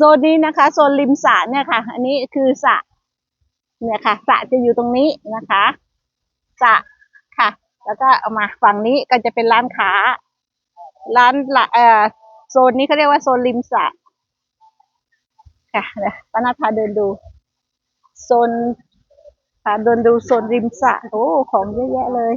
ซนนี้นะคะโซนริมสระเนี่ยค่ะ อันนี้คือสระเนี่ยค่ะสระจะอยู่ตรงนี้นะคะสระค่ะ แล้วก็เอามาฝั่งนี้ก็จะเป็นร้านค้า ร้านละเอ่อโซนนี้เขาเรียกว่าโซนริมสระค่ะเดี๋ยวป้านาพาเดินดู โซนพาเดินดูโซนริมสระโอ้ของเยอะแยะเลย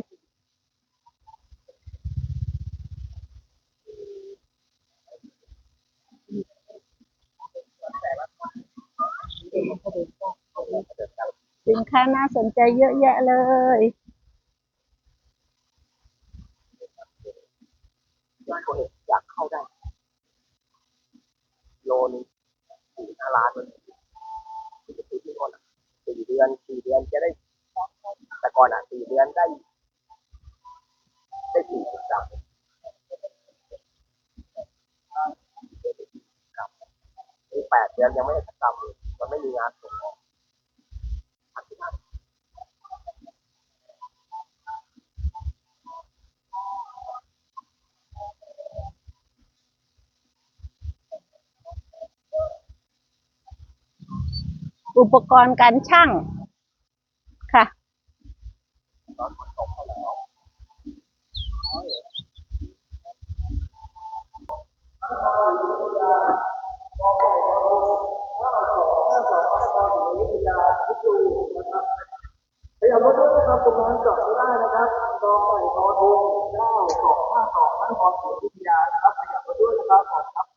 สินค้าน่าสนใจเยอะแยะเลยอยากเข้าได้ โลนึงสี่ห้าล้านมันสี่สี่ที่คนอะสี่เดือนสี่เดือนจะได้ แต่ก่อนอะสี่เดือนได้ ได้สี่สิบกรัมครับนี่แปดเดือนยังไม่ได้สักกรัมเลยมันไม่มีงานส่งออกอธิษฐาน อุปกรณ์การช่างค่ะพยายามลดนะครับตรงนั้นจอดไม่ได้นะครับรอไก่รอทงเก้าสองห้าสองนครศรีอยุธยานะครับพยายามลดด้วยนะครับขอบคุณครับ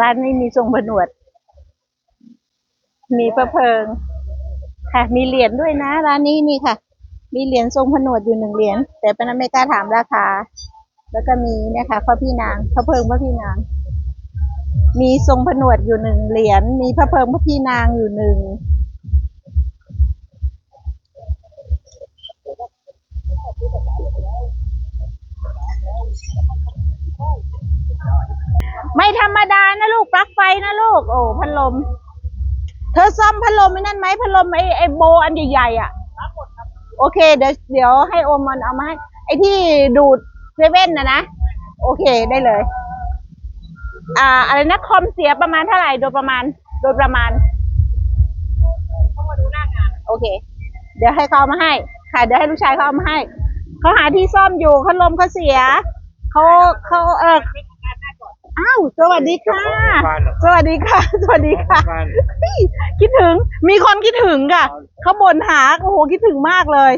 ร้านนี้มีทรงผนวด มีพระเพิง ค่ะ มีเหรียญด้วยนะ ร้านนี้นี่ค่ะ มีเหรียญทรงผนวดอยู่หนึ่งเหรียญแต่เป็นไม่กล้าถามราคา แล้วก็มีเนี่ยค่ะพระพี่นาง พระเพิงพระพี่นาง มีทรงผนวดอยู่หนึ่งเหรียญมีพระเพิงพระพี่นางอยู่หนึ่ง ไม่ธรรมดานะลูกปลั๊กไฟนะลูก โอ้พัดลม เธอซ่อมพัดลมไอ้นั่นไหมพัดลมไอ้ไอ้โบอันใหญ่ๆอะโอเคเดี๋ยวเดี๋ยวให้โอมมันเอามาให้ไอ้ที่ดูดเซเว่นนะนะ โอเคได้เลย อ่า อะไรนะคอมเสียประมาณเท่าไหร่โดยประมาณ โดยประมาณต้องมาดูหน้างาน โอเค เดี๋ยวให้เขาเอามาให้ ค่ะ เดี๋ยวให้ลูกชายเขาเอามาให้เขาหาที่ซ่อมอยู่พัดลมเขาเสียเขาเขาเออาวสวัสดีค่ะ สวัสดีค่ะ สวัสดีค่ะเฮ้ยคิดถึงมีคนคิดถึงค่ะเขาบ่นหาโอ้โหคิดถึงมากเลย